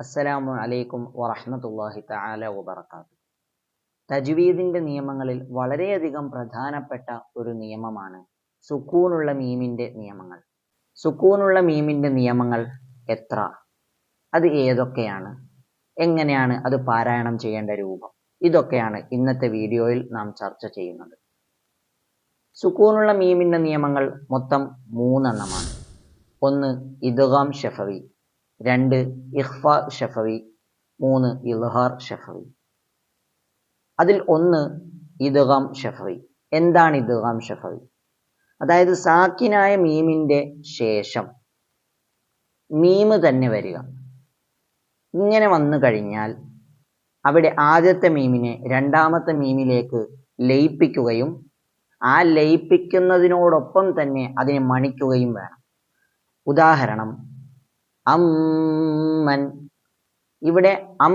അസ്സലാമു അലൈക്കും വറഹ്മത്തുള്ളാഹി തആല വബറകാത്തു തജ്വീദിന്റെ നിയമങ്ങളിൽ വളരെയധികം പ്രധാനപ്പെട്ട ഒരു നിയമമാണ് സുക്കൂനുള്ള മീമിന്റെ നിയമങ്ങൾ. സുക്കൂനുള്ള മീമിന്റെ നിയമങ്ങൾ എത്ര? അത് ഏതൊക്കെയാണ്? എങ്ങനെയാണ് അത് പാരായണം ചെയ്യേണ്ട രൂപം? ഇതൊക്കെയാണ് ഇന്നത്തെ വീഡിയോയിൽ നാം ചർച്ച ചെയ്യുന്നത്. സുക്കൂനുള്ള മീമിന്റെ നിയമങ്ങൾ മൊത്തം മൂന്നെണ്ണമാണ്. ഒന്ന് ഇദ്ഗാം ഷഫവി. രണ്ട് ഇഖ്ഫ ഷഫവി. മൂന്ന് ഇൽഹാർ ഷഫവി. അതിൽ ഒന്ന് ഇദ്ഗാം ഷഫവി. എന്താണ് ഇദ്ഗാം ഷഫവി? അതായത് സാക്കിനായ മീമിന്റെ ശേഷം മീമ് തന്നെ വരിക. ഇങ്ങനെ വന്നു കഴിഞ്ഞാൽ അവിടെ ആദ്യത്തെ മീമിനെ രണ്ടാമത്തെ മീമിലേക്ക് ലയിപ്പിക്കുകയും ആ ലയിപ്പിക്കുന്നതിനോടൊപ്പം തന്നെ അതിനെ മണിക്കുകയും വേണം. ഉദാഹരണം അമ്മൻ ഇവിടെ അം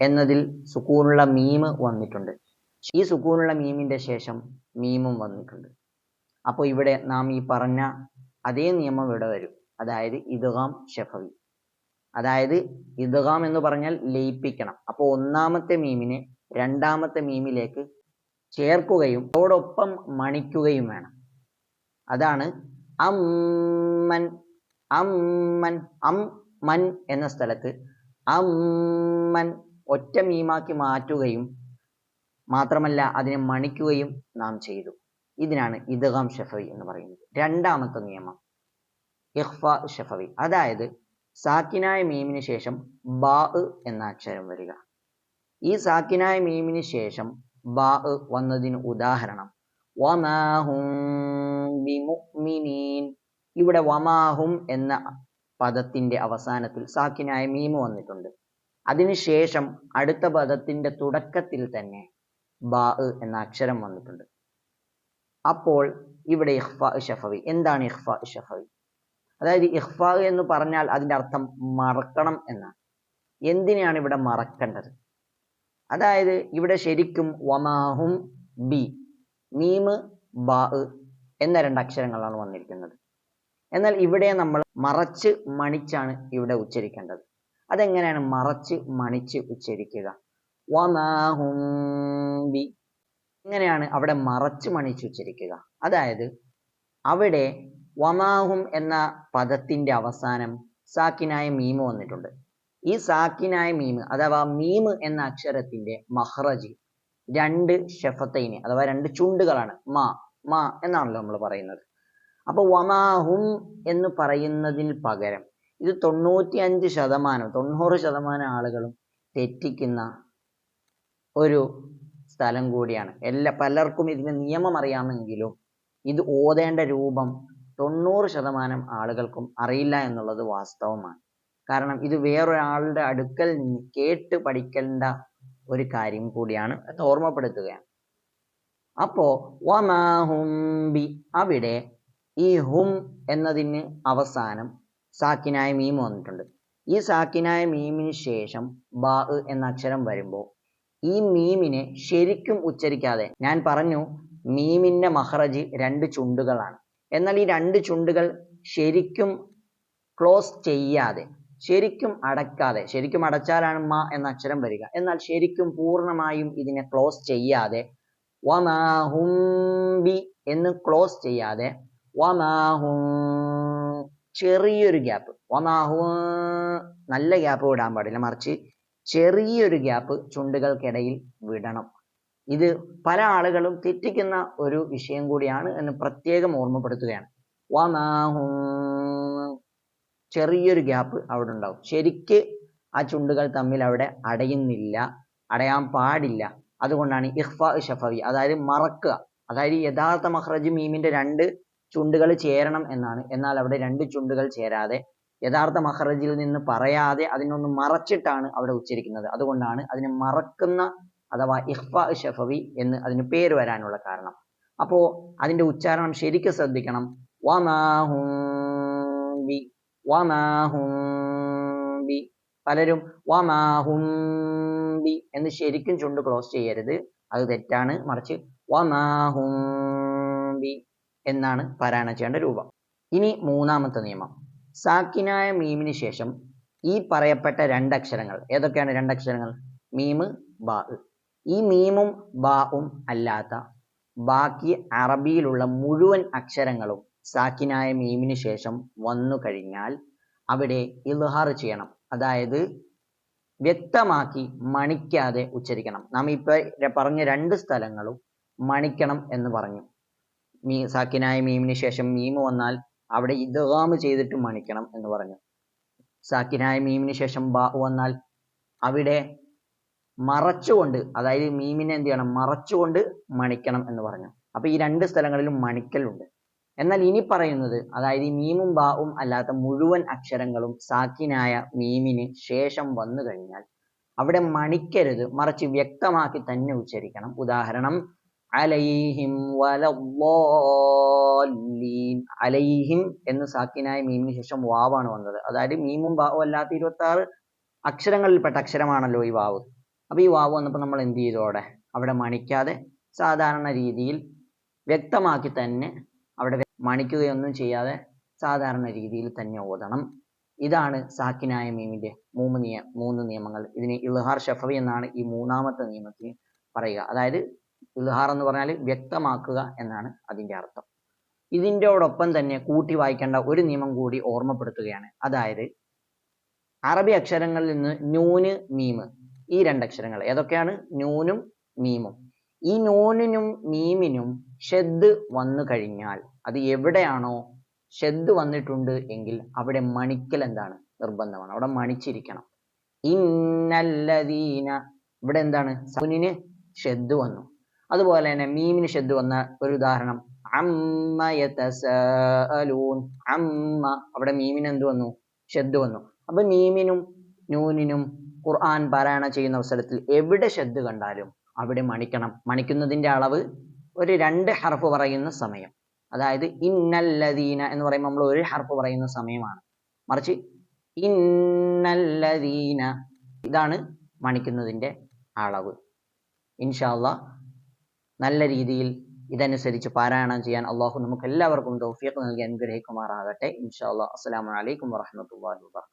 എന്നതിൽ സുക്കൂനുള്ള മീമ് വന്നിട്ടുണ്ട്. ഈ സുക്കൂനുള്ള മീമിന്റെ ശേഷം മീമും വന്നിട്ടുണ്ട്. അപ്പോൾ ഇവിടെ നാം ഈ പറഞ്ഞ അതേ നിയമം ഇവിടെ വരും. അതായത് ഇദ്ഗാം ഷഫവി അതായത് ഇദ്ഗാം എന്ന് പറഞ്ഞാൽ ലയിപ്പിക്കണം. അപ്പോൾ ഒന്നാമത്തെ മീമിനെ രണ്ടാമത്തെ മീമിലേക്ക് ചേർക്കുകയും അതോടൊപ്പം മണിക്കുകയും വേണം. അതാണ് അമ്മൻ അമ്മൻ അം മൻ എന്ന സ്ഥലത്ത് അമ്മൻ ഒറ്റ മീമാക്കി മാറ്റുകയും മാത്രമല്ല അതിനെ മണിക്കുകയും നാം ചെയ്തു. ഇതിനാണ് ഇദ്ഗാം ഷഫവി എന്ന് പറയുന്നത്. രണ്ടാമത്തെ നിയമം ഇഹ്ഫ ഷഫവി. അതായത് സാക്കിനായ മീമിന് ശേഷം ബാ എന്ന അക്ഷരം വരിക. ഈ സാക്കിനായ മീമിന് ശേഷം ബാ വന്നതിന് ഉദാഹരണം വമാഹും ഇവിടെ വമാഹും എന്ന പദത്തിന്റെ അവസാനത്തിൽ സാക്കിനായ മീമ് വന്നിട്ടുണ്ട്. അതിനുശേഷം അടുത്ത പദത്തിന്റെ തുടക്കത്തിൽ തന്നെ ബാ എന്ന അക്ഷരം വന്നിട്ടുണ്ട്. അപ്പോൾ ഇവിടെ ഇഹ്ഫ ഷഫവി. എന്താണ് ഇഹ്ഫ ഷഫവി? അതായത് ഇഹ്ഫ എന്ന് പറഞ്ഞാൽ അതിന്റെ അർത്ഥം മറക്കണം എന്നാണ്. എന്തിനാണ് ഇവിടെ മറക്കേണ്ടത്? അതായത് ഇവിടെ ശരിക്കും വമാഹും ബി മീമ് ബാ എന്ന രണ്ട് അക്ഷരങ്ങളാണ് വന്നിരിക്കുന്നത്. എന്നാൽ ഇവിടെ നമ്മൾ മറച്ച് മണിച്ചാണ് ഇവിടെ ഉച്ചരിക്കേണ്ടത്. അതെങ്ങനെയാണ് മറച്ച് മണിച്ച് ഉച്ചരിക്കുക? വമാഹും ബി. എങ്ങനെയാണ് അവിടെ മറച്ച് മണിച്ച് ഉച്ചരിക്കുക. അതായത് അവിടെ വമാഹും എന്ന പദത്തിന്റെ അവസാനം സാക്കിനായ മീമ് വന്നിട്ടുണ്ട്. ഈ സാക്കിനായ മീമ് അഥവാ മീമ് എന്ന അക്ഷരത്തിന്റെ മഹ്റജ് രണ്ട് ഷെഫത്തൈന് അഥവാ രണ്ട് ചുണ്ടുകളാണ്. മാ മാ എന്നാണല്ലോ നമ്മൾ പറയുന്നത്. അപ്പൊ വമാഹും എന്ന് പറയുന്നതിന് പകരം ഇത് തൊണ്ണൂറ്റി അഞ്ച് ശതമാനം തൊണ്ണൂറ് ശതമാനം ആളുകളും തെറ്റിക്കുന്ന ഒരു സ്ഥലം കൂടിയാണ്. എല്ലാ പലർക്കും ഇതിന്റെ നിയമം അറിയാമെങ്കിലും ഇത് ഓതേണ്ട രൂപം തൊണ്ണൂറ് ശതമാനം ആളുകൾക്കും അറിയില്ല എന്നുള്ളത് വാസ്തവമാണ്. കാരണം ഇത് വേറൊരാളുടെ അടുക്കൽ നിന്ന് കേട്ട് പഠിക്കേണ്ട ഒരു കാര്യം കൂടിയാണ്. എന്ന് ഓർമ്മപ്പെടുത്തുകയാണ്. അപ്പോ വമാഹുംബി അവിടെ ഈ ഹും എന്നതിന് അവസാനം സാക്കിനായ മീം വന്നിട്ടുണ്ട്. ഈ സാക്കിനായ മീമിന് ശേഷം ബാ എന്ന അക്ഷരം വരുമ്പോൾ ഈ മീമിനെ ശരിക്കും ഉച്ചരിക്കാതെ ഞാൻ പറഞ്ഞു മീമിന്റെ മഹ്റജ് രണ്ട് ചുണ്ടുകളാണ്. എന്നാൽ ഈ രണ്ട് ചുണ്ടുകൾ ശരിക്കും ക്ലോസ് ചെയ്യാതെ ശരിക്കും അടക്കാതെ ശരിക്കും അടച്ചാലാണ് മ എന്ന അക്ഷരം വരിക. എന്നാൽ ശരിക്കും പൂർണമായും ഇതിനെ ക്ലോസ് ചെയ്യാതെ വമാഹുംബി എന്ന് ക്ലോസ് ചെയ്യാതെ വമാഹും. ചെറിയൊരു ഗ്യാപ്പ്. വമാഹു നല്ല ഗ്യാപ്പ് വിടാൻ പാടില്ല മറിച്ച് ചെറിയൊരു ഗ്യാപ്പ് ചുണ്ടുകൾക്കിടയിൽ വിടണം. ഇത് പല ആളുകളും തെറ്റിക്കുന്ന ഒരു വിഷയം കൂടിയാണ് എന്ന് പ്രത്യേകം ഓർമ്മപ്പെടുത്തുകയാണ്. വമാഹും ചെറിയൊരു ഗ്യാപ്പ് അവിടെ ഉണ്ടാവും. ശരിക്ക് ആ ചുണ്ടുകൾ തമ്മിൽ അവിടെ അടയുന്നില്ല അടയാൻ പാടില്ല. അതുകൊണ്ടാണ് ഇഹ്ഫ ഷഫവി അതായത് മറക്കുക. അതായത് യഥാർത്ഥ മഹ്റജ് മീമിന്റെ രണ്ട് ചുണ്ടുകൾ ചേരണം എന്നാണ്. എന്നാൽ അവിടെ രണ്ട് ചുണ്ടുകൾ ചേരാതെ യഥാർത്ഥ മഹ്റജിൽ നിന്ന് പറയാതെ അതിനൊന്ന് മറച്ചിട്ടാണ് അവിടെ ഉച്ചരിക്കുന്നത്. അതുകൊണ്ടാണ് അതിനെ മറക്കുന്ന അഥവാ ഇഹ്ഫ ഷഫവി എന്ന് അതിന് പേര് വരാനുള്ള കാരണം. അപ്പോ അതിന്റെ ഉച്ചാരണം ശരിക്കും ശ്രദ്ധിക്കണം. വമാഹുംബി വമാഹുംബി പലരും വമാഹുംബി എന്ന് ശരിക്കും ചുണ്ട് ക്ലോസ് ചെയ്യരുത്. അത് തെറ്റാണ്. മറിച്ച് വമാഹുംബി എന്നാണ് പാരായണം ചെയ്യേണ്ട രൂപം. ഇനി മൂന്നാമത്തെ നിയമം. സാക്കിനായ മീമിന് ശേഷം ഈ പറയപ്പെട്ട രണ്ടക്ഷരങ്ങൾ ഏതൊക്കെയാണ് രണ്ടക്ഷരങ്ങൾ? മീമ് ബാ. ഈ മീമും ബാവും അല്ലാത്ത ബാക്കി അറബിയിലുള്ള മുഴുവൻ അക്ഷരങ്ങളും സാക്കിനായ മീമിന് ശേഷം വന്നു കഴിഞ്ഞാൽ അവിടെ ഇൽഹാർ ചെയ്യണം. അതായത് വ്യക്തമാക്കി മണിക്കാതെ ഉച്ചരിക്കണം. നാം ഇപ്പോൾ പറഞ്ഞ രണ്ട് സ്ഥലങ്ങളും മണിക്കണം എന്ന് പറഞ്ഞു. മീ സാക്കിനായ മീമിന് ശേഷം മീമ് വന്നാൽ അവിടെ ഇദ്ഗാമ് ചെയ്തിട്ട് മണിക്കണം എന്ന് പറഞ്ഞു. സാക്കിനായ മീമിന് ശേഷം ബാ വന്നാൽ അവിടെ മറച്ചുകൊണ്ട് അതായത് മീമിനെ എന്ത് ചെയ്യണം? മറച്ചുകൊണ്ട് മണിക്കണം എന്ന് പറഞ്ഞു. അപ്പൊ ഈ രണ്ട് സ്ഥലങ്ങളിലും മണിക്കലുണ്ട്. എന്നാൽ ഇനി പറയുന്നത് അതായത് മീമും ബാവും അല്ലാത്ത മുഴുവൻ അക്ഷരങ്ങളും സാക്കിനായ മീമിന് ശേഷം വന്നു കഴിഞ്ഞാൽ അവിടെ മണിക്കരുത് മറിച്ച് വ്യക്തമാക്കി തന്നെ ഉച്ചരിക്കണം. ഉദാഹരണം അലൈഹിം വലീൻ അലൈഹിം എന്ന് സാക്കിനായ മീമിന് ശേഷം വാവാണ് വന്നത്. അതായത് മീമും വാവും അല്ലാത്ത ഇരുപത്തി ആറ് അക്ഷരങ്ങളിൽപ്പെട്ട അക്ഷരമാണല്ലോ ഈ വാവ്. അപ്പോൾ ഈ വാവ് വന്നപ്പോൾ നമ്മൾ എന്ത് ചെയ്തു അവിടെ? അവിടെ മണിക്കാതെ സാധാരണ രീതിയിൽ വ്യക്തമാക്കി തന്നെ അവിടെ മണിക്കുകയൊന്നും ചെയ്യാതെ സാധാരണ രീതിയിൽ തന്നെ ഓതണം. ഇതാണ് സാക്കിനായ മീമിന്റെ മൂന്ന് നിയ മൂന്ന് നിയമങ്ങൾ. ഇതിന് ഇൽഹാർ ഷഫവി എന്നാണ് ഈ മൂന്നാമത്തെ നിയമത്തിന് പറയുക. അതായത് ഇൽഹാർ എന്ന് പറഞ്ഞാൽ വ്യക്തമാക്കുക എന്നാണ് അതിന്റെ അർത്ഥം. ഇതിന്റെയോടൊപ്പം തന്നെ കൂട്ടി വായിക്കേണ്ട ഒരു നിയമം കൂടി ഓർമ്മപ്പെടുത്തുകയാണ്. അതായത് അറബി അക്ഷരങ്ങളിൽ നിന്ന് നൂന് മീമ് ഈ രണ്ടക്ഷരങ്ങൾ. ഏതൊക്കെയാണ്? നൂനും മീമും. ഈ നൂനിനും മീമിനും ഷെദ് വന്നു കഴിഞ്ഞാൽ അത് എവിടെയാണോ? ഷെദ് വന്നിട്ടുണ്ട് എങ്കിൽ അവിടെ മണിക്കൽ എന്താണ്? നിർബന്ധമാണ്. അവിടെ മണിച്ചിരിക്കണം. ഇന്നല്ലദീന ഇവിടെ എന്താണ്? സൗനിന് ഷെദ് വന്നു. അതുപോലെ തന്നെ മീമിന് ഷെദ് വന്ന ഒരു ഉദാഹരണം. അമ്മ യതസാലൂൻ അമ്മ. അവിടെ മീമിന് എന്ത് വന്നു? ഷെദ് വന്നു. അപ്പൊ മീമിനും നൂനിനും ഖുർആൻ പാരായണം ചെയ്യുന്ന അവസരത്തിൽ എവിടെ ഷെദ് കണ്ടാലും അവിടെ മണിക്കണം. മണിക്കുന്നതിന്റെ അളവ് ഒരു രണ്ട് ഹർഫ് പറയുന്ന സമയം. അതായത് ഇന്നല്ലദീന എന്ന് പറയുമ്പോൾ നമ്മൾ ഒരു ഹർഫ് പറയുന്ന സമയമാണ്. മറിച്ച് ഇന്നല്ലദീന ഇതാണ് മണിക്കുന്നതിന്റെ അളവ്. ഇൻഷാല്ല നല്ല രീതിയിൽ ഇതനുസരിച്ച് പാരായണം ചെയ്യാൻ അള്ളാഹു നമുക്ക് എല്ലാവർക്കും തൗഫീഖ് നൽകി അനുഗ്രഹിക്കുമാറാകട്ടെ. ഇൻഷാ അല്ലാ അസ്സലാമു അലൈക്കും വറഹ്മത്തുള്ളാഹി വബറകാതുഹു.